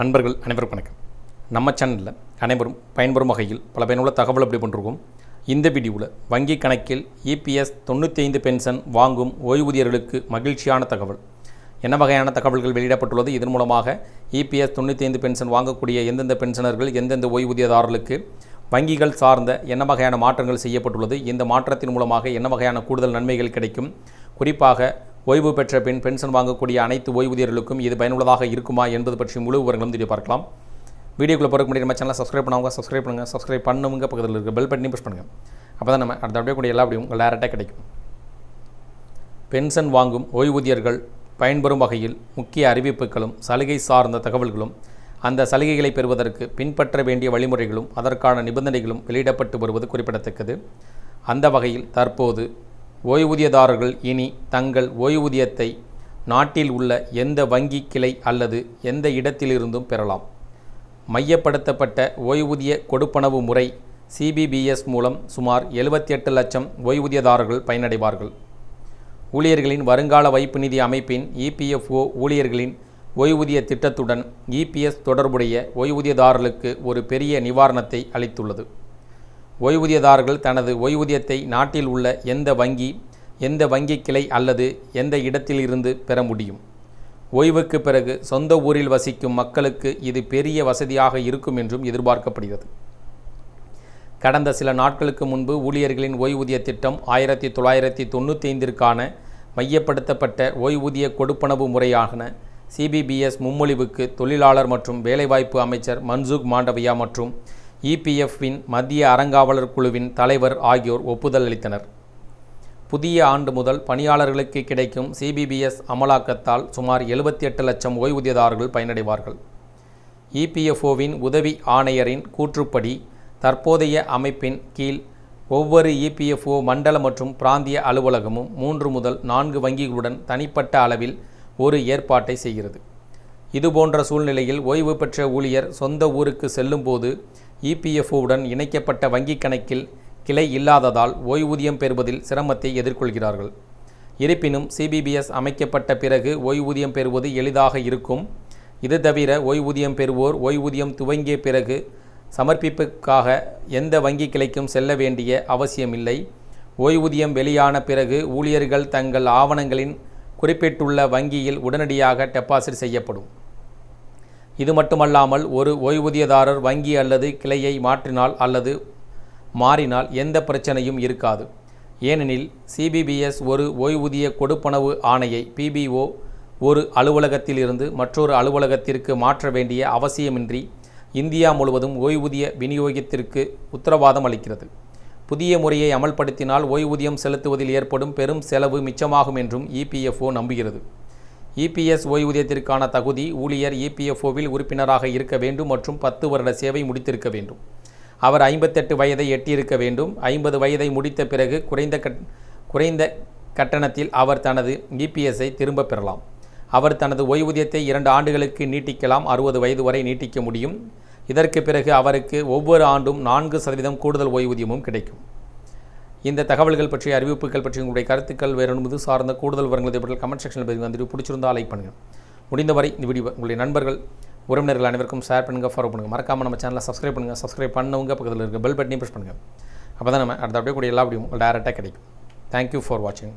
நண்பர்கள் அனைவருக்கும் வணக்கம். நம்ம சேனலில் அனைவரும் பயன்பெறும் வகையில் பல பயனுள்ள தகவல் அப்படி பண்ணிருக்கோம் இந்த வீடியோவில் வங்கி கணக்கில் இபிஎஸ் தொண்ணூற்றி ஐந்து பென்ஷன் வாங்கும் ஓய்வூதியர்களுக்கு மகிழ்ச்சியான தகவல். என்ன வகையான தகவல்கள் வெளியிடப்பட்டுள்ளது? இதன் மூலமாக இபிஎஸ் தொண்ணூற்றி ஐந்து பென்ஷன் வாங்கக்கூடிய எந்தெந்த பென்ஷனர்கள் எந்தெந்த ஓய்வூதியதாரர்களுக்கு வங்கிகள் சார்ந்த என்ன வகையான மாற்றங்கள் செய்யப்பட்டுள்ளது? இந்த மாற்றத்தின் மூலமாக என்ன வகையான கூடுதல் நன்மைகள் கிடைக்கும்? குறிப்பாக ஓய்வு பெற்ற பின் பென்ஷன் வாங்கக்கூடிய அனைத்து ஓய்வூதியர்களுக்கும் இது பயனுள்ளதாக இருக்குமா என்பது பற்றி முழு விவரங்களும் தெரிய பார்க்கலாம். வீடியோக்குள்ளே போகிறக்கு முன்னாடி நம்ம சேனலை சப்ஸ்கிரைப் பண்ணவங்க சப்ஸ்கிரைப் பண்ணுங்கள் சப்ஸ்கிரைப் பண்ணுங்க பக்கத்தில் இருக்க பெல் பட்டனையும் புஷ் பண்ணுங்கள் அப்போ தான் நம்ம அடுத்த அப்படியே கூடிய எல்லா அப்படியும் உங்கள் டேரெக்டாக கிடைக்கும். பென்ஷன் வாங்கும் ஓய்வூதியர்கள் பயன்பெறும் வகையில் முக்கிய அறிவிப்புகளும் சலுகை சார்ந்த தகவல்களும் அந்த சலுகைகளை பெறுவதற்கு பின்பற்ற வேண்டிய வழிமுறைகளும் அதற்கான நிபந்தனைகளும் வெளியிடப்பட்டு வருவது குறிப்பிடத்தக்கது. அந்த வகையில் தற்போது ஓய்வூதியதாரர்கள் இனி தங்கள் ஓய்வூதியத்தை நாட்டில் உள்ள எந்த வங்கி கிளை அல்லது எந்த இடத்திலிருந்தும் பெறலாம். மையப்படுத்தப்பட்ட ஓய்வூதிய கொடுப்பனவு முறை சிபிபிஎஸ் மூலம் சுமார் எழுபத்தி எட்டு லட்சம் ஓய்வூதியதாரர்கள் பயனடைவார்கள். ஊழியர்களின் வருங்கால வைப்பு நிதி அமைப்பின் இபிஎஃப்ஓ ஊழியர்களின் ஓய்வூதிய திட்டத்துடன் இபிஎஸ் தொடர்புடைய ஓய்வூதியதாரர்களுக்கு ஒரு பெரிய நிவாரணத்தை அளித்துள்ளது. ஓய்வூதியதாரர்கள் தனது ஓய்வூதியத்தை நாட்டில் உள்ள எந்த வங்கி எந்த வங்கி கிளை அல்லது எந்த இடத்திலிருந்து பெற முடியும்? ஓய்வுக்கு பிறகு சொந்த ஊரில் வசிக்கும் மக்களுக்கு இது பெரிய வசதியாக இருக்கும் என்றும் எதிர்பார்க்கப்படுகிறது. கடந்த சில நாட்களுக்கு முன்பு ஊழியர்களின் ஓய்வூதிய திட்டம் ஆயிரத்தி தொள்ளாயிரத்தி தொண்ணூற்றி ஐந்திற்கான மையப்படுத்தப்பட்ட ஓய்வூதிய கொடுப்பனவு முறையான சிபிபிஎஸ் முன்மொழிவுக்கு தொழிலாளர் மற்றும் வேலைவாய்ப்பு அமைச்சர் மன்சுக் மாண்டவியா மற்றும் இபிஎஃப்பின் மத்திய அறங்காவலர் குழுவின் தலைவர் ஆகியோர் ஒப்புதல் அளித்தனர். புதிய ஆண்டு முதல் பணியாளர்களுக்கு கிடைக்கும் சிபிபிஎஸ் அமலாக்கத்தால் சுமார் எழுபத்தி எட்டு லட்சம் ஓய்வூதியதாரர்கள் பயனடைவார்கள். இபிஎஃப்ஓவின் உதவி ஆணையரின் கூற்றுப்படி தற்போதைய அமைப்பின் கீழ் ஒவ்வொரு இபிஎஃப்ஓ மண்டல மற்றும் பிராந்திய அலுவலகமும் மூன்று முதல் நான்கு வங்கிகளுடன் தனிப்பட்ட அளவில் ஒரு ஏற்பாட்டை செய்கிறது. இதுபோன்ற சூழ்நிலையில் ஓய்வு பெற்ற ஊழியர் சொந்த ஊருக்கு செல்லும்போது இபிஎஃப்ஓவுடன் இணைக்கப்பட்ட வங்கிக் கணக்கில் கிளை இல்லாததால் ஓய்வூதியம் பெறுவதில் சிரமத்தை எதிர்கொள்கிறார்கள். இருப்பினும் சிபிபிஎஸ் அமைக்கப்பட்ட பிறகு ஓய்வூதியம் பெறுவது எளிதாக இருக்கும். இது தவிர ஓய்வூதியம் பெறுவோர் ஓய்வூதியம் துவங்கிய பிறகு சமர்ப்பிப்புக்காக எந்த வங்கி கிளைக்கும் செல்ல வேண்டிய அவசியமில்லை. ஓய்வூதியம் வெளியான பிறகு ஊழியர்கள் தங்கள் ஆவணங்களின் குறிப்பிட்டுள்ள வங்கியில் உடனடியாக டெபாசிட் செய்யப்படும். இது மட்டுமல்லாமல் ஒரு ஓய்வூதியதாரர் வங்கி அல்லது கிளையை மாற்றினால் அல்லது மாறினால் எந்த பிரச்சனையும் இருக்காது. ஏனெனில் சிபிபிஎஸ் ஒரு ஓய்வூதிய கொடுப்பனவு ஆணையை பிபிஓ ஒரு அலுவலகத்திலிருந்து மற்றொரு அலுவலகத்திற்கு மாற்ற வேண்டிய அவசியமின்றி இந்தியா முழுவதும் ஓய்வூதிய விநியோகத்திற்கு உத்தரவாதம் அளிக்கிறது. புதிய முறையை அமல்படுத்தினால் ஓய்வூதியம் செலுத்துவதில் ஏற்படும் பெரும் செலவு மிச்சமாகும் என்றும் இபிஎஃப்ஓ நம்புகிறது. இபிஎஸ் ஓய்வூதியத்திற்கான தகுதி ஊழியர் இபிஎஃப்ஓவில் உறுப்பினராக இருக்க வேண்டும் மற்றும் பத்து வருட சேவை முடித்திருக்க வேண்டும். அவர் ஐம்பத்தெட்டு வயதை எட்டியிருக்க வேண்டும். ஐம்பது வயதை முடித்த பிறகு குறைந்த கட் குறைந்த கட்டணத்தில் அவர் தனது இபிஎஸ்ஐ திரும்பப் பெறலாம். அவர் தனது ஓய்வூதியத்தை இரண்டு ஆண்டுகளுக்கு நீட்டிக்கலாம். அறுபது வயது வரை நீட்டிக்க முடியும். இதற்கு பிறகு அவருக்கு ஒவ்வொரு ஆண்டும் நான்கு சதவீதம் கூடுதல் ஓய்வூதியமும் கிடைக்கும். இந்த தகவல்கள் பற்றிய அறிவிப்புகள் பற்றி உங்களுடைய கருத்துக்கள் வேறு இது சார்ந்த கூடுதல் விவரங்களை பற்றி கமெண்ட் செக்ஷனில் பதிவு வந்துட்டு பிடிச்சிருந்தால் லைக் பண்ணுங்கள் முடிந்தவரை இந்த வீடியோ உங்களுடைய நண்பர்கள் உறவினர்கள் அனைவருக்கும் ஷேர் பண்ணுங்கள் ஃபாலோ பண்ணுங்கள் மறக்காமல் நம்ம சேனலை சப்ஸ்கிரைப் பண்ணுங்கள் சப்ஸ்கிரைப் பண்ணவங்க பக்கத்தில் இருக்க பெல் பட்டனையும் ப்ரெஸ் பண்ணுங்கள் அப்போ தான் நம்ம அடுத்த அப்படியே கூட எல்லா வீடியோ டேரெக்டாக கிடைக்கும். தேங்க்யூ ஃபார் வாட்சிங்